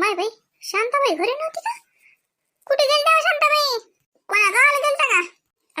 माय बाई शांताबाई घरी नव्हती का? कुठे गेलता हो शांताबाई? कोणा गावाला गेलता का?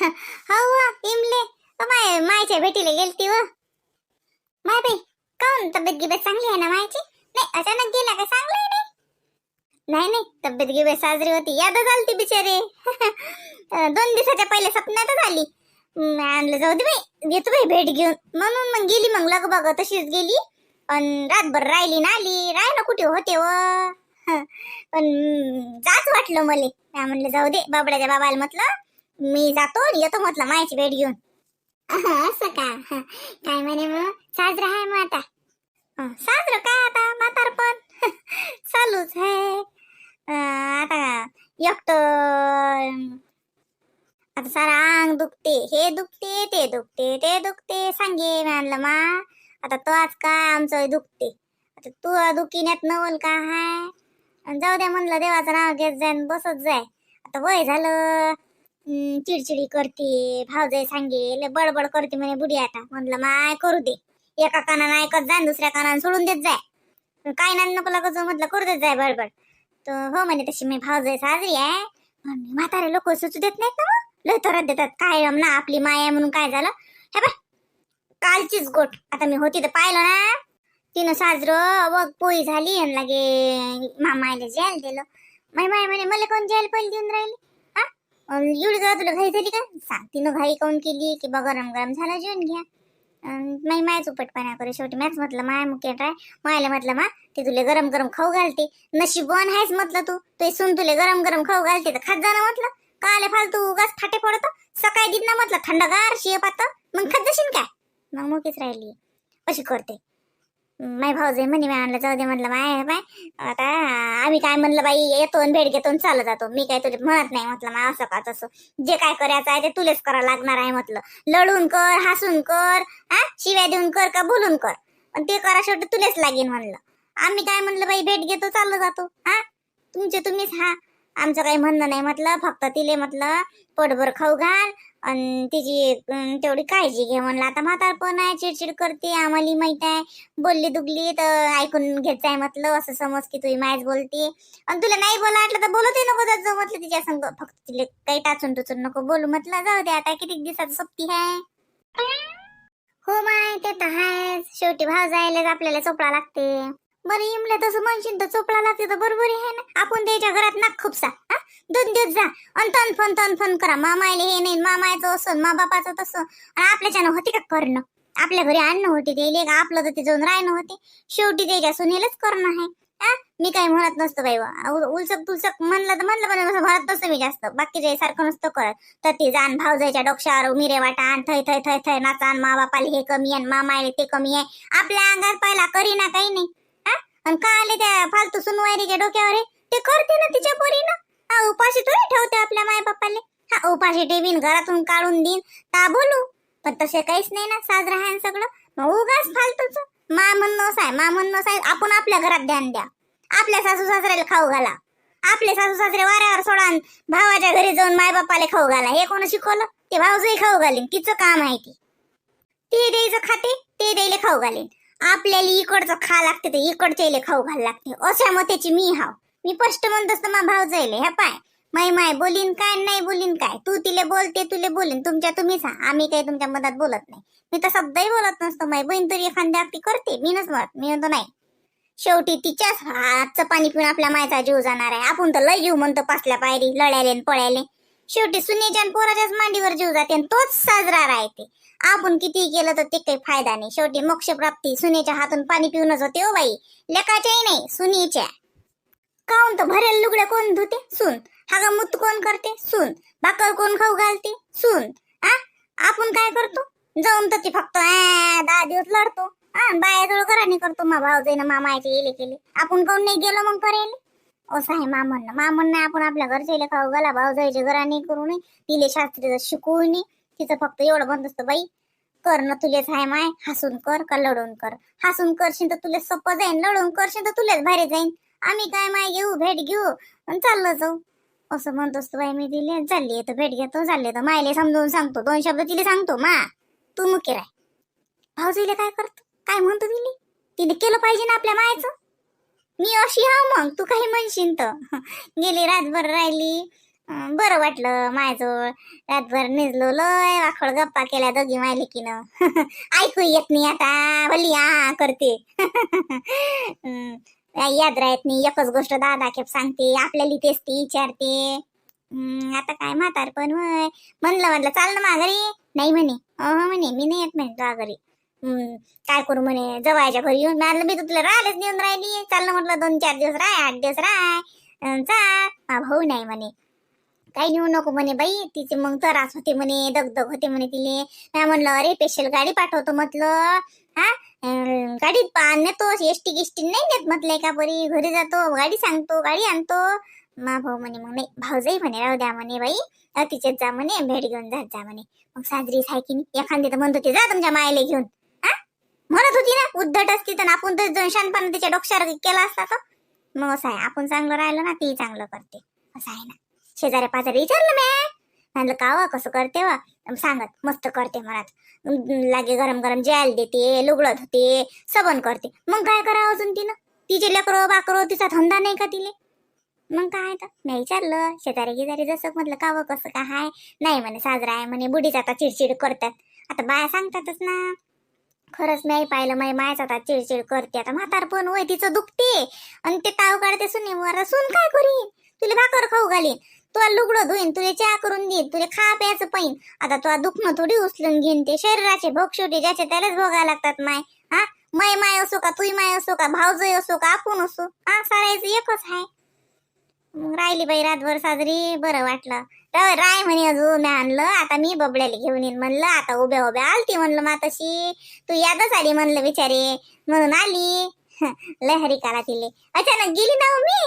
हा हो, हो इमले. माय मायच्या भेटीला गेलती व माय बाई काऊन तब्येत गिबेत चांगली आहे ना मायची? नाही अचानक गेला का? चांगलं आहे नाही नाही नाही तब्येत गिबेत साजरी होती. यादच आलती बिचारे. दोन दिवसाच्या पहिले सपन्यातच आली. मी आणलं जाऊ दे बाई. येतो बाई भेट घेऊन. म्हणून मग गेली मग लग बघ तशीच गेली. पण रातभर राहिली ना आली राय ना कुठे होते हो? व पण जाच वाटलं मले. काय म्हणलं जाऊ दे बाबड्याच्या बाबाला म्हटलं मी जातो आणि येतो म्हटलं मायाची भेट घेऊन. असं का? काय म्हणे मग? साजरा आहे मग आता. साजरं काय आता? म्हातारपण चालूच आहे. आता एकट आता सारा अंग दुखते. हे दुखते ते दुखते ते दुखते. सांगे म्हणलं आणलं मा. आता तो आज काय आमचं दुखते आता तू दुखीण्यात नवल का हाय? जाऊ द्या म्हणलं देवाचं नाव घेत जाय बसत जाय. आता वय झालं. चिडचिडी करते भावजाई सांगे बडबड करते म्हणे बुडी आता म्हणलं माय करू दे. एका कानानं ऐकत जाय दुसऱ्या कानानं सोडून देत जाय. काय नाही नको लागत जाऊ म्हटलं करू देत जाय बडबड. तर हो म्हणे तशी मी भावजाई साजरी आहे. म्हणे म्हातारे लोक सुचू देत नाहीत ना लय तोरात देतात. काय ना आपली माया म्हणून काय झालं? हे बाय कालचीच गोट. आता मी होती तर पाहिलं ना. तिनं साजरं वग पोळी झाली आणि लागे मामायला जेल दिलं. माय माय म्हणे मला कोण जेल पहिले देऊन राहिली? हा? एवढी का तुला घाई झाली का? सांग तिनं घाई काऊन केली की बा गरम गरम झालं जेवण घ्या. अन माई मायच उपटपणा करे शेवटी मॅच म्हटलं माय मुख्य काय? मायला म्हटलं मा ते तुले गरम गरम खाऊ घालते. नशीबवान आहेस म्हटलं तू. ते सून तुले गरम गरम खाऊ घालते तर खात जाणं म्हटलं. काले फालतू उगाच फाटे पडत सकाळी दिन ना म्हटलं थंडगार शिय पात. मग खात जाशील काय? मग मुकीच राहिली. अशी करते. माय भाऊजे म्हणे मी आणलं जाऊ दे म्हणलं माय बाय. आता आम्ही काय म्हणलं बाई येतो आणि भेट घेतो आणि चालत जातो. मी काय तुझे म्हणत नाही म्हटलं मा असं का तसं? जे काय करायचं आहे ते तुलेच करा लागणार आहे म्हटलं. लढून कर हसून कर हा? शिव्या देऊन कर का बोलून कर? पण ते करा शेवटी तुलेच लागेल म्हणलं. आम्ही काय म्हणलं बाई भेट घेतो चाललं जातो. हा? तुमचे तुम्हीच हा? आमचं काही म्हणणं नाही म्हटलं फक्त तिले म्हटलं पोटभर खाऊ घाल आणि तिची तेवढी काळजी घे म्हणलं. आता म्हातारपण आहे चिडचिड करते आम्हाला माहीत आहे. बोलली दुगली तर ऐकून घेत आहे म्हटलं असं समज की तुझी मायच बोलते. आणि तुला नाही बोला वाटलं तर बोलतही नको जात जाऊ म्हटलं तिच्या संग. फक्त तिले काही टाचून टुचून नको बोलू म्हटलं. जाऊ दे आता किती दिवसात सोबती आहे. हो माय ते तर आहेच. शेवटी भाव जायलाच आपल्याला चोपळा लागते. बरं इमले तसं म्हणशील तर चोपडा लागते तर बरोबर आहे ना? आपण त्याच्या घरात नाक खुपसा हा? दोन दिवस जा आणि तन फन तन फन करा. मामायले हे नाही मामायचं असं मा बापाचं तसं. आणि आपल्याच्यानं होती का करणं? आपल्या घरी आणणं होते ते का आपलं तर ते जाऊन राहणं होते. शेवटी त्याच्या सुनेलच करणं आहे हा? मी काही म्हणत नसतो बाई उलचक तुलचक तुलसक म्हणलं तर म्हणलं पण असं म्हणत नसतं मी जास्त. बाकीच्या सारखं नसतं करत तर ते जाण भाव जायच्या डोक्षावर मिरे वाटा आण थय थय थय थय नाचान मा बापाले हे कमी आहे मामायले ते कमी आहे. आपल्या अंगात पहिला करी ना काही नाही. आणि का आले त्या फालतू सुनवायरीच्या डोक्यावर ते करते ना तिच्या पोरीनं हा उपाशी थोडी ठेवते आपल्या माय बापाले हा उपाशी ठेवीन घरातून काढून देईन. ता बोलू. पण तसे काहीच नाही ना साजरा आहे सगळं. मग उगाच फालतूच. मा म्हणणं आहे मा म्हणणं आहे आपण आपल्या घरात ध्यान द्या. आपल्या सासू सासऱ्याला खाऊ घाला. आपले सासू सासरे वाऱ्यावर सोडा भावाच्या घरी जाऊन माय बापाला खाऊ घाला. हे कोण शिकवलं? ते भाऊजही खाऊ घालीन. तिचं काम आहे ती. ते द्यायचं खाते ते द्यायला खाऊ घालीन. आपल्याला इकडचं खा लागते ते इकडच्या खाऊ घाल लागते. अशा मतेची मी हाव. मी स्पष्ट म्हणतोस तर मा भाव जाईल ह्या पाय. माय माय बोलीन काय नाही बोलीन काय? तू तिले बोलते तुले बोलीन. तुमच्या तुम्हीच हा. आम्ही काही तुमच्या मधात बोलत नाही. मी तर सध्याही बोलत नसतो. माय बहीण तरी एखाद्या अगदी करते. मी नच म्हणत मी म्हणतो नाही. शेवटी तिच्याच हातचं पाणी पिऊन आपल्या मायचा जीव जाणार आहे. आपण तर लय जीव म्हणतो पासल्या पायरी लढायले पळायले. शेवटी सुनेच्या आणि पोराच्याच मांडीवर जीव जाते आणि तोच साजरा राहते. आपण किती केलं तर ते काही फायदा नाही. शेवटी मोक्ष प्राप्ती सुनेच्या हातून पाणी पिऊनच होते हो बाई. लेकाच्याही नाही सुनीच्या. काऊन तर भरेल लुगड्या कोण धुते? सून. हागा मूत कोण करते? सून. भाकर कोण खाऊ घालते? सून. आ? आपण काय करतो? जाऊन तर ती फक्त आ, दहा दिवस लढतो. हा बाया जवळ करतो. मा भाऊ जाईन मामाचे येले केले. आपण कोण नाही गेलो मग करेल असं आहे मा म्हणणं आपण आपल्या घरचे खाऊ घाला भाऊ जायचे घराने करू नये. तिले शास्त्रीचं शिकवू नये. तिचं फक्त एवढं बंद असतं बाई. कर ना तुलेच आहे माय हसून कर का लढून कर. हसून करशील तर तुला सोपं जाईन लढून करशील तर तुलेच भारी जाईन. आम्ही काय माय घेऊ भेट घेऊ? आणि चाललं जाऊ. असं म्हणत असतो बाई मी दिले चालली तर भेट घेतो चालले तर मायले समजावून सांगतो. दोन शब्द तिला सांगतो मा. तू मुके राय भाऊजीले काय करतो? काय म्हणतो तिने तिने केलं पाहिजे ना आपल्या मायचं? मी अशी हा मग तू काही म्हणशील तर. गेली रातभर राहिली. बर बरं वाटलं माझ्याजवळ. रातभर निजलो लय वाखळ गप्पा केल्या दोघी मायले की न ऐकू येत नाही आता भली आ करते. हं, येत याद राहत नाही एकच गोष्ट दादा खेप सांगते आपल्याला तेच ती विचारते. आता काय म्हातार पण होय? म्हणलं म्हणलं चाल ना माघारी. नाही म्हणे. अह म्हणे मी नाही येत म्हणे तुझ्या घरी. काय करू म्हणे जवळच्या घरी येऊन मारलं मी तुला राहिलेच नेऊन राहिली. चाललं म्हटलं दोन चार दिवस राय आठ दिवस राय चा जा. भाऊ नाही म्हणे. काही नेऊ नको म्हणे बाई. तिचे मग त्रास होते म्हणे दगदग होते म्हणे तिले. काय म्हणलं अरे स्पेशल गाडी पाठवतो म्हटलं. हा? गाडीत पान नेतो एसटी गिस्टी नाही नेत म्हटलंय का परी घरी जातो गाडी सांगतो गाडी आणतो. मा भाऊ म्हणे मग नाही भाऊजाई म्हणे राहू द्या म्हणे बाई. तिच्यात जा म्हणे भेट घेऊन जात जा म्हणे. मग साजरी आहे की एखादी तर म्हणतो ते जा तुमच्या मायले घेऊन. म्हणत होती ना उद्धट असती तर आपण तर जाऊन शानपणा तिच्या डोक्यावर केला असता तर. मग असं आहे आपण चांगलं राहिलं ना ती चांगलं करते. असं आहे ना. शेजाऱ्या पाजारी विचारलं मी. म्हणलं का वा कसं करते वा? सांगत मस्त करते मनात लागे गरम गरम जेल देते लुगडं धुते सबन करते. मग काय करावं अजून तिनं? तिचे लेकरं बाकरो तिचा धंदा नाही का तिले? मग काय तर. मी विचारलं शेजारी गिजारी जसं म्हटलं का व कसं काय हाय? नाही म्हणे साजरा आहे म्हणे बुडीच आता चिडचिड करतात. आता बाया सांगतातच ना. खरंच नाही पाहिलं माय मायच आता चिडचिड करते. आता म्हातार पण होय तिचं दुखते. आणि ते ताव काढते सुनेवर सून काय करीन? तुला भाकर खाऊ घालीन. तुला लुगडं धुईन तुला चहा करून देईन तुला खा प्यायचं पैन आता तुला दुखणं थोडी उचलून घेईन ते. शरीराचे भोग शेवटी ज्याचे त्यालाच भोगायला लागतात माय. हा? मै माय असो का तुई माय असो का भाऊजय असो का आपण असो. हा सारायचं एकच आहे मग राहिली बाई रातभर साजरी बरं वाटलं. तर राय म्हणे अजून मी आणलं आता मी बबड्याला घेऊन येईन. म्हणलं आता उभ्या उभ्या आलती. म्हणलं माताशी तू यादच आली म्हणलं बिचारे. म्हणून आली. लहरी काला तिले अचानक गेली ना हो मी?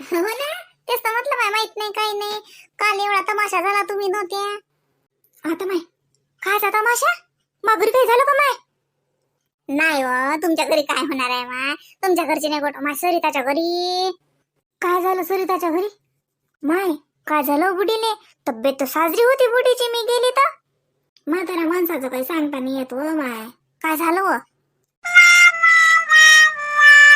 हो ना? तेच तर म्हटलं माय माहीत नाही काही नाही. काल एवढा तमाशा झाला तुम्ही नव्हत्या आता माय कायचा तमाशा? माघरी काय झालं का माय? नाही व तुमच्या घरी काय होणार आहे माय? तुमच्या घरची नाही गोट माय सरिताच्या घरी. काय झालं सरिताच्या घरी? माय काय झालं बुडीने तब्येत तर साजरी होती बुडीची मी गेली तर. म्हाताऱ्या माणसाचं काही सांगता नाही येत हो माय काय झालं व?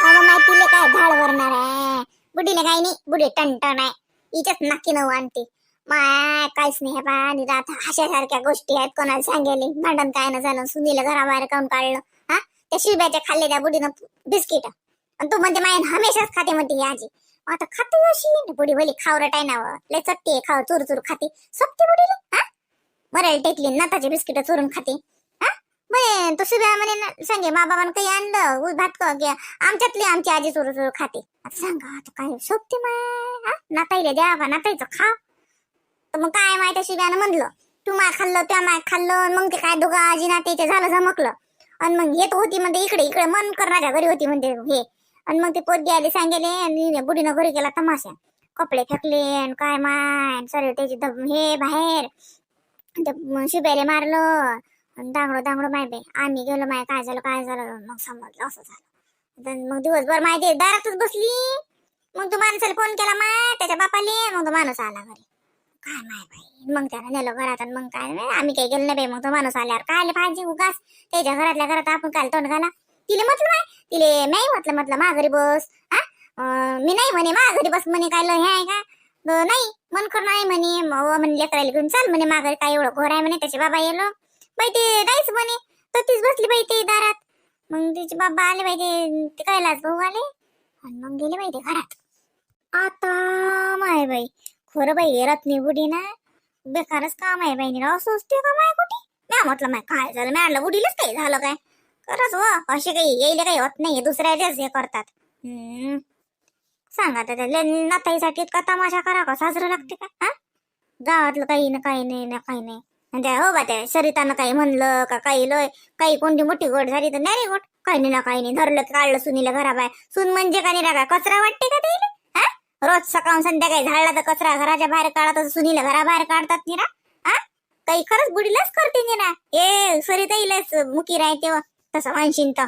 अगं माय तुले काय झाड भरणार आहे? बुडीले काही नाही बुडी टणटण आहे. हिच्याच नक्की नऊ आणते. माय काहीच नाही बा आणि रात अशासारख्या गोष्टी आहेत कोणाला सांगेले? भांडण काय ना झालं सुनीला घराबाहेर काऊन काढलं? हा? त्या शिरब्याच्या खाल्ले त्या बुडीनं बिस्किट. आणि तू म्हणते माय हमेशाच खाते म्हणते आजी. आता खाते अशी बुडी भली खावरट आहे ना व. लय चट्टी आहे खाव चुर चोर खाते. सपते बुडीले हा? मरायला टेकली नाताचे बिस्किट चोरून खाते. हा? म्हणे तो शिव्या म्हणे ना, सांगे मा बाबा काही आणलं भात क- आमच्यातली आमची आजी चोर चोर खाते. आता सांगा आता काय सोपते माय हा? नाताईले द्या बा नाताईचं खा तर मग काय माहिती शिव्यानं म्हणलं तू माय खाल्लं त्या माय खाल्लं मग ते काय दोघं आजी नाते झालं झमकलं. आणि मग येत होती म्हणते इकडे इकडे मन करणाऱ्या घरी होती म्हणते हे. आणि मग ते पोरगी आली सांगेले आणि बुडीनं घरी गेला तमाशा. कपडे फेकले आणि काय माय सर त्याची दब हे बाहेर. ते शिब्याले मारलं. दांगडो दांगडो माय बे आम्ही गेलो माय काय झालं काय झालं? मग समजलं असं झालं. मग दिवसभर माय ते दारातच बसली. मग तू माणसाला फोन केला माय त्याच्या बापाले. मग तो माणूस आला घरी. काय माय बाई? मग त्याला नेलं घरात आणि मग काय? आम्ही काही गेलो नाही बाई. मग तो माणूस आल्यावर काय आले पाहिजे उगाच? त्याच्या घरातल्या घरात आपण काय तोंड घाला? तिले म्हटलं माय तिले नाही म्हटलं म्हटलं मा घरी बस हा मी नाही म्हणे मा घरी बस म्हणे काय हे आहे का? नाही मन कर नाही म्हणे. मग म्हणे लेकराला घेऊन चाल म्हणे माघारी काय एवढं घोर आहे म्हणे त्याचे बाबा येलो. बाई ते नाहीच म्हणे. तर तीच बसली बाई ते दारात. मग तिचे बाबा आले बाई ते ते कैलास भाऊ आले. आणि मग गेले बाई ते घरात. आता माय बाई खरं बाई रत्नी बुडी ना बेकारच काम आहे बाईनी राव सोचते का माय कुठे? म्या म्हटलं माय काय झालं? मॅडला बुडीलाच काही झालं काय? खरंच हो असे काही येईल काही होत नाही दुसऱ्याचेच हे करतात. हम्म. सांगा त्याला नाताईसाठी इतका तमाशा करा का? साजरं लागते का? हा? गावातलं काही ना काही नाही ना काही नाही. त्या हो बा त्या सरितानं काही म्हणलं का काही लय काही कोणती मोठी गोट झाली तर नाही गोट काही नाही ना काही नाही धरलं की काढलं सुनीला घराबाहेर. सुन म्हणजे का नाही का कचरा वाटते का त्याला? हा? रोज सकाळ संध्याकाळी झाडला तर कचरा घराच्या बाहेर काढतात सुनीला घराबाहेर काढतात निरा. हा? काही खरंच बुडीलाच करते निरा. ए सरिताईलाच मुकी राहते व. तसं म्हणशीन तर.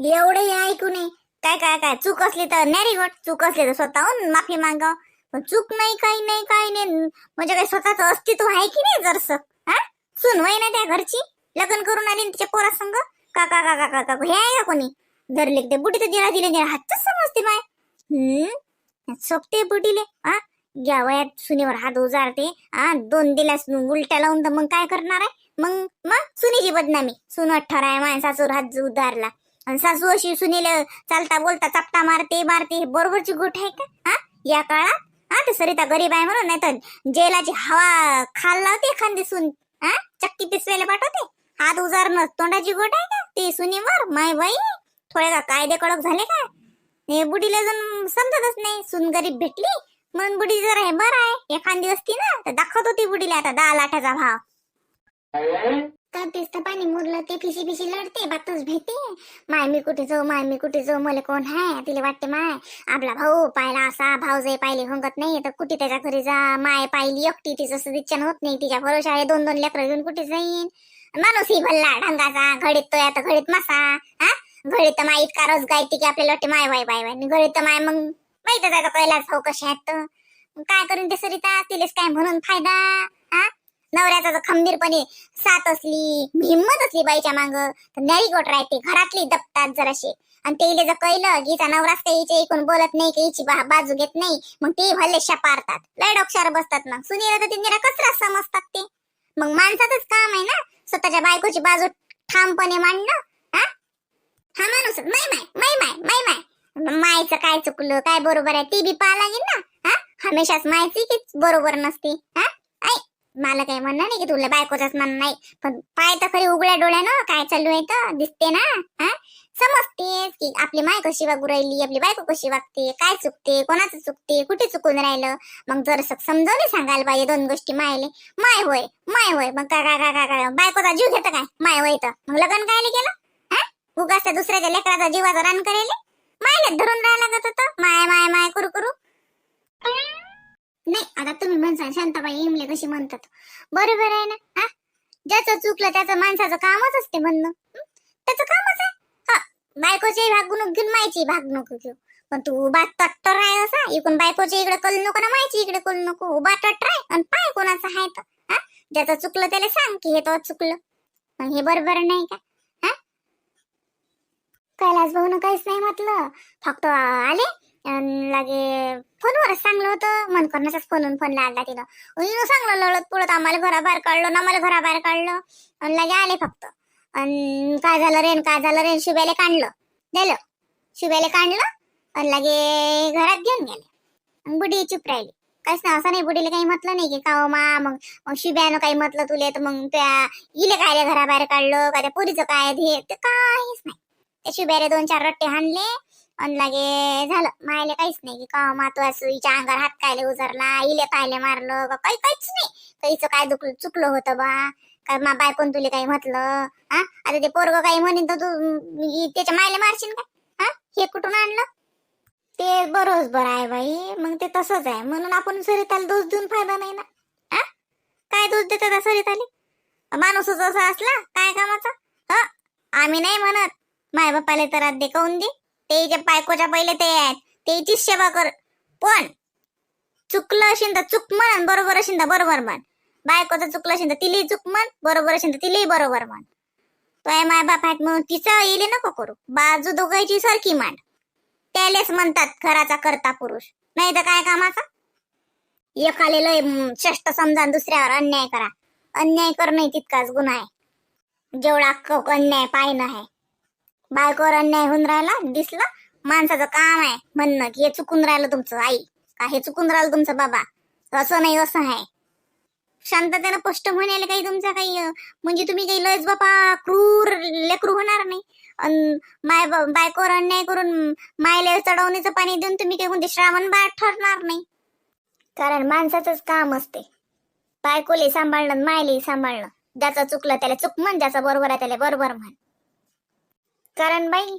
एवढे हे ऐकू नये. काय काय काय? चूक असली तर नॅरी गोट चूक असली तर स्वतःहून माफी मागाव पण चूक नाही काही नाही काही नाही. म्हणजे काय स्वतःच अस्तित्व आहे की नाही जरस? हा? सून वय ना त्या घरची? लग्न करून आली तिच्या तिच्या पोरासंग काका काका काका हे आहे का कोणी? धरले ते बुडी तर दिला दिले हातच समजते माय हम्म? सोपते बुटीले. हा? घ्या वयात सुनेवर हात उजारते हा? दोन दिल्यास उलट्या लावून तर मग काय करणार आहे? मग मग सुनीची बदनामी. सुन ठराय आहे माय सासूर हात उधारला. आणि सासू अशी सुनीला चालता बोलता चपटा मारते मारते. बरोबरची गोठ आहे का? हा? या काळात? हा ते सरिता गरीब आहे म्हणून नाही तर जेलाची हवा खाल लावते एखादी सून. हा? चक्की पिसवायला पाठवते. हात उजारणं तोंडाची गोट आहे का? ते सुनीवर माय बाई. थोडे का कायदे कडक झाले का? हे बुडीला अजून समजतच नाही. सून गरीब भेटली म्हणून बुडी जरा हे बरं आहे. एखादी असती ना तर दाखवत होती बुडीला आता दहा लाठाचा भाव. तर पाणी मुरलं ते फिशी फिशी लढते बातच भेटते माय मी कुठे जाऊ माय मी कुठे जाऊ मला कोण हाय? तिला वाटते माय आपला भाऊ पाहिला असा भाऊ जे पाहिले हंगत नाही तर कुठे त्याच्या घरी जा? माय पाहिली एकटी तिचं सदिच्छन होत नाही तिच्या भरोशा आहे दोन दोन लेकरं घेऊन कुठे जाईन? माणूस ही भल्ला ढंगाचा घडीत तो आता घडीत मासा हा? घडीत तर माय इतका रस गायती की आपल्याला वाटते माय बाय बाय बाय घडीत तर माय मग माहितच आहे पहिलाच भाऊ कसे आहेत. काय करून ते सरिता? तिलेच काय म्हणून फायदा? हा? नवऱ्याचा जर खंबीरपणे साथ असली हिंमत असली बाईच्या मांग तर न्यारी गोट राहते घरातली दपतात जराशे. आणि ते जर कळलं की नवराच काही हिच्या ऐकून बोलत नाही की हिची बा- बाजू घेत नाही मग ते भले शपारतात. लय डोक्षार बसतात मग. सुनीला तर तिने कचरा समजतात ते. मग माणसाचंच काम आहे ना स्वतःच्या बायकोची बाजू ठामपणे मांडणं हा? हा माणूस माय माय माय माय माय माय मायचं काय चुकलं काय बरोबर आहे ती बी पाहा लागेल ना हा? हमेशाच मायची की बरोबर नसते हा? मला काही म्हणणं नाही की तुला बायकोचाच म्हणणं नाही. पण पाय तर खरी उघड्या डोळ्यानं काय चालू आहे तर दिसते ना हा? समजतेस की आपली माय कशी वागू राहिली आपली बायको कशी वागते काय चुकते कोणाचं चुकते कुठे चुकून राहिलं? मग जर समजावून सांगायला पाहिजे दोन गोष्टी मायले. माय होय माय होय. मग काय काय काय काय काय बायकोचा जीव घेतं काय? माय होय तर. मग लग्न कायले केलं? हा? उगाच त्या दुसऱ्याच्या लेकराचा जीवाचा रान करेल? मायले धरून राहायला लागत होतं. माय माय माय करू करू नाही आता तुम्ही म्हणसान शांताबाई इमले कशी म्हणतात. बरोबर आहे ना? हा ज्याचं चुकलं त्याचं माणसाचं कामच असते म्हणणं. त्याचं कामच आहे. हा बायकोची भागणूक घेऊन मायची भागणूक घेऊ. पण तू उभा तट्टर आहे असा. इकडून बायकोच्या इकडे कल नको ना मायची इकडे कल नको. उभा तट्टर आहे आणि पाय कोणाचा आहे तर हा? ज्याचं चुकलं त्याला सांग की हे तो चुकलं. मग हे बरोबर नाही का? हा? कैलास भाऊन काहीच नाही म्हटलं. फक्त आले लागे फोनवरच सांगलं होतं. मन करण्याचाच फोनून फोन लागला तिनं. उईनं सांगलं लढत पुढत आम्हाला घराबाहेर काढलं ना आम्हाला घराबाहेर काढलं. आणि लागे आले फक्त. अन काय झालं रेन काय झालं रेन शिब्याले काढलं. दिलं शिब्याले काढलं आणि लागे घरात घेऊन गेले. बुडी चुप राहिली. काहीच नाही असं नाही बुडीला काही म्हटलं नाही की का मा मग मग शिब्यानं काही म्हटलं तुले तर मग त्या इले काय घराबाहेर काढलं का त्या पुरीचं काय ते? काहीच नाही. त्या शिब्याने दोन चार रट्टे हाणले. आणि लागे झालं. मायले काहीच नाही की का मातू हिच्या अंगावर हात कायले उजरला इले कायले मारलं का काही काहीच नाही. काहीच काय दुखलं चुकलं होतं बा. का मा बायकोन तुले काही म्हटलं? हा? आता ते पोरग काही म्हणेन तर तू त्याच्या मायले मारशील का हा? हे कुठून आणलं? ते बरोबर आहे बाई. मग ते तसंच आहे. म्हणून आपण सरिताला दोष देऊन फायदा नाही ना. हा? काय दोष देतात सरिताले? माणूसच असा असला काय कामाचा? हा? आम्ही नाही म्हणत. माय बापाले तर दे. ते जे बायकोच्या पहिले ते आहेत. त्याचीच सेवा कर. पण चुकलं असेल तर चुक म्हण बरोबर असेल तर बरोबर म्हण. बायकोचं चुकलं असेल तर तिलाही चुक म्हण बरोबर असेल तर तिलाही बरोबर म्हण. तो आहे माय बाप आहेत म्हणून तिचं येले नको करू. बाजू दोघांची सारखी मांड त्यालेच म्हणतात घराचा करता पुरुष. नाही तर काय कामाचा? एकाले लय हम्म, श्रेष्ठ समजा दुसऱ्यावर अन्याय करा. अन्याय करणं तितकाच गुन्हा आहे. जेवढा अन्याय पाहिणं आहे बायकोवर अन्याय होऊन राहिला दिसला माणसाचं काम आहे. म्हणणं की हे चुकून राहिलं तुमचं आई. का हे चुकून राहिलं तुमचं बाबा? असं नाही असं आहे. शांततेनं स्पष्ट म्हणायला काही तुमचा काही म्हणजे तुम्ही काही लयच बापा क्रूर लेकरू होणार नाही. अन माय बायकोवर अन्याय करून मायला चढवणीचं पाणी देऊन तुम्ही काही कोणते श्रावण बाळ ठरणार नाही. कारण माणसाचंच काम असते. बायकोले सांभाळणं मायले सांभाळणं. ज्याचा चुकलं त्याला चुक म्हण ज्याचा बरोबर आहे त्याला बरोबर म्हण. कारण बाई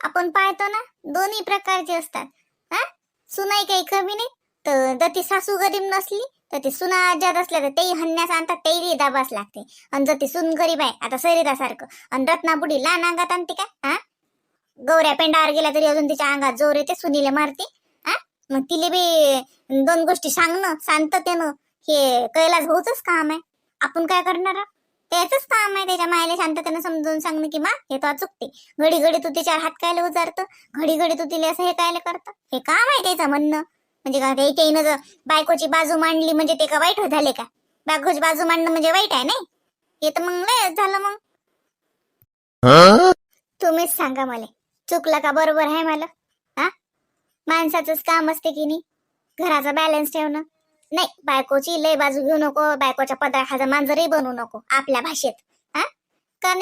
आपण पाहतो ना दोन्ही प्रकारचे असतात हा? सुनाई काही कमी नाही. तर जर ती सासू गरीब नसली तर ती सुना आजाद असल्या तर तेही हन्यास आणतात तेही दाबास लागते. आणि जर ती सुन गरीब आहे आता सरितासारखं आणि रत्नापुढी लहान अंगात आणते का? हा? गौऱ्या पेंडावर गेल्या तरी अजून तिच्या अंगात जोर येते सुनीले मारते. हा? मग तिले बी दोन गोष्टी सांगणं शांततेनं हे कैलास होऊच काम आहे. आपण काय करणार त्याच काम आहे त्याच्या मायला शांततेनं समजून सांगणं की मा हे तो चुकते. घडी घडी तू तिच्या हात कायला उजारतं? घडी घडी तू तिला असं हे कायला करतं? हे काम आहे त्याचं म्हणणं. म्हणजे का ते त्यानं जर बायकोची बाजू मांडली म्हणजे ते का वाईट झाले का? बायकोची बाजू मांडणं म्हणजे वाईट आहे नाही? हे तर मग लय झालं मग. तुम्हीच सांगा मला. चुकलं का बरोबर आहे मला? हा? माणसाचंच काम असते की नाही? घराचा बॅलन्स ठेवणं. नाही बायकोची लय बाजू घेऊ नको बायकोच्या पदार्थाचा मांजरही बनवू नको आपल्या भाषेत. हा? का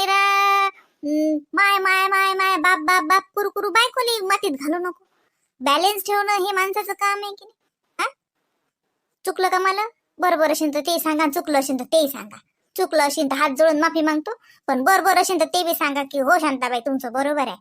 माय माय माय माय बाप बाप बाप कुरकुरू कुरू बायकोली मातीत घालू नको. बॅलेन्स ठेवणं हे माणसाचं काम आहे की नाही? हा? चुकलं का मला? बरोबर असेल तर ते सांगा चुकलं असेल तर तेही सांगा. चुकलं असेल तर हात जोडून माफी मागतो पण बरोबर असेल तर ते बी सांगा की हो शांताबाई तुमचं बरोबर आहे.